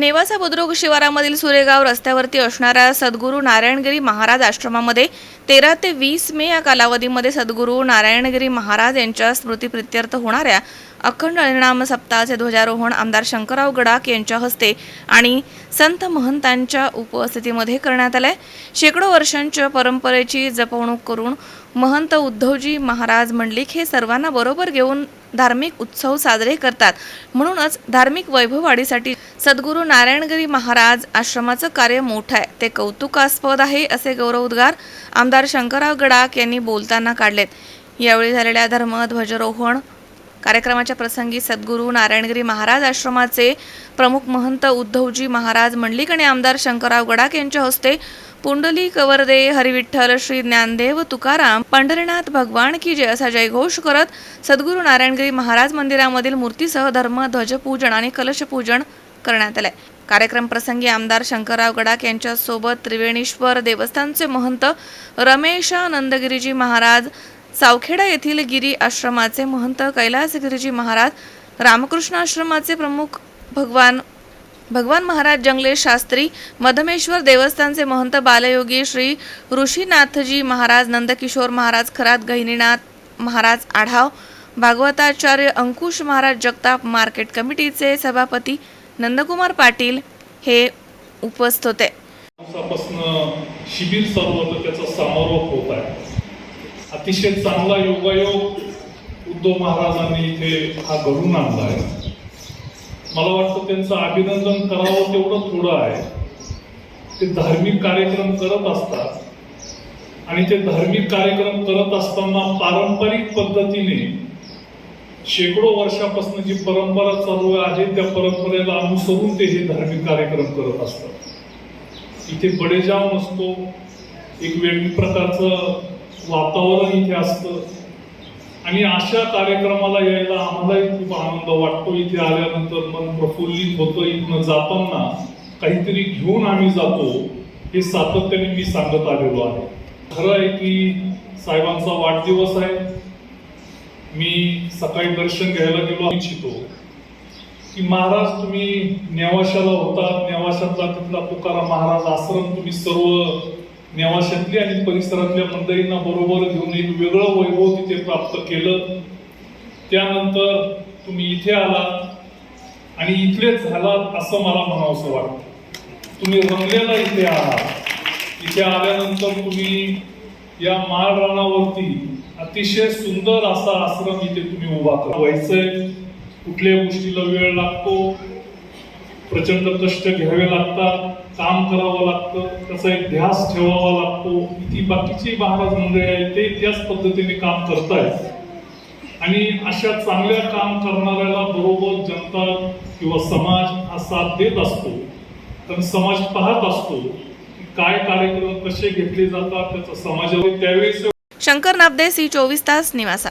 नेवासा बुद्रुक शिवारामधील सुरेगाव रस्त्यावरती असणाऱ्या सद्गुरू नारायणगिरी महाराज आश्रमामध्ये तेरा ते वीस मे या कालावधीमध्ये सद्गुरू नारायणगिरी महाराज यांच्या स्मृतीप्रित्यर्थ होणाऱ्या अखंड हरिनाम सप्ताहाचे ध्वजारोहण आमदार शंकरराव गडाख यांच्या हस्ते आणि संत महंतांच्या उपस्थितीमध्ये करण्यात आलंय. शेकडो वर्षांच्या परंपरेची जपवणूक करून महंत उद्धवजी महाराज मंडलिक हे सर्वांना बरोबर घेऊन धार्मिक उत्सव साजरे करतात. म्हणूनच धार्मिक वैभव वाढीसाठी सद्गुरू नारायणगिरी महाराज आश्रमाचं कार्य मोठं आहे. ते कौतुकास्पद आहे असे गौरवोद्गार आमदार शंकरराव गडाख यांनी बोलताना काढलेत. यावेळी झालेल्या धर्म ध्वजरोहण कार्यक्रमाच्या प्रसंगी सद्गुरू नारायणगिरी महाराज आश्रमाचे प्रमुख महंत उद्धवजी महाराज मंडलिक आणि आमदार शंकरराव गडाख यांच्या हस्ते पुंडली कवरदे हरिविठ्ठल श्री ज्ञानदेव तुकाराम पंढरीनाथ भगवान की जय असा जयघोष करत सद्गुरू नारायणगिरी महाराज मंदिरामधील मूर्तीसह धर्म ध्वजपूजन आणि कलशपूजन करण्यात आलंय. कार्यक्रम प्रसंगी आमदार शंकरराव गडाख यांच्यासोबत त्रिवेणीश्वर देवस्थानचे महंत रमेशानंदगिरीजी महाराज सावखेडा येथील गिरी आश्रमाचे महंत कैलास गिरीजी महाराज रामकृष्ण आश्रमाचे प्रमुख भगवान भगवान महाराज जंगलेश शास्त्री मधमेश्वर देवस्थानचे महंत बालयोगी श्री ऋषीनाथजी महाराज नंदकिशोर महाराज खरात गहिनीनाथ महाराज आढाव भागवताचार्य अंकुश महाराज जगताप मार्केट कमिटीचे सभापती नंदकुमार पाटील हे उपस्थित होते. शिबिर चालू होतं त्याचा समारोप होत आहे. अतिशय चांगला योगायोग उद्धव महाराजांनी इथे हा घडून आणला आहे. मला वाटतं त्यांचं अभिनंदन करावं तेवढं थोडं आहे. ते धार्मिक कार्यक्रम करत असतात आणि ते धार्मिक कार्यक्रम करत असताना पारंपरिक पद्धतीने शेकडो वर्षापासून जी परंपरा चालू आहे त्या परंपरेला अनुसरून ते हे धार्मिक कार्यक्रम करत असतात. इथे बडेजाव नसतो एक वेगळी प्रकारचं वातावरण इथे असतं. आणि अशा कार्यक्रमाला यायला आम्हालाही खूप आनंद वाटतो. इथे आल्यानंतर मन प्रफुल्लित होतं. इथनं जाताना काहीतरी घेऊन आम्ही जातो. हे सातत्याने मी सांगत आलेलो आहे. खरं आहे की साहेबांचा वाढदिवस आहे. मी सकाळी दर्शन घ्यायला गेलो. इच्छितो की महाराज तुम्ही नेवाशाला होता. नेवाशातला तिथला तुकाराम महाराज आश्रम तुम्ही सर्व नेवाशातली आणि परिसरातल्या मंडळींना बरोबर घेऊन एक वेगळं वैभव तिथे प्राप्त केलं. त्यानंतर तुम्ही इथे आलात आणि इथलेच झालात असं मला म्हणावंसं वाटतं. तुम्ही रंगलेला इथे आहात इथे आल्यानंतर तुम्ही या माळरानावरती अतिशय सुंदर असा आश्रम इथे तुम्ही उभा व्हायचंय. कुठल्याही गोष्टीला वेळ लागतो. प्रचंड कष्ट घ्यावे लागतात. काम करावं लागतं त्याचा एक ध्यास ठेवावा लागतो. ती बाकीची महाराज मंडळी आहेत ते त्याच पद्धतीने काम करतायत. आणि अशा चांगल्या काम करणाऱ्याला बरोबर जनता किंवा समाज हा साथ देत असतो. तर समाज पाहत असतो काय कार्यक्रम कसे घेतले जातात त्याचा समाजावर त्यावेळेस शंकर नाबदे सी चोवीस तास निवासा.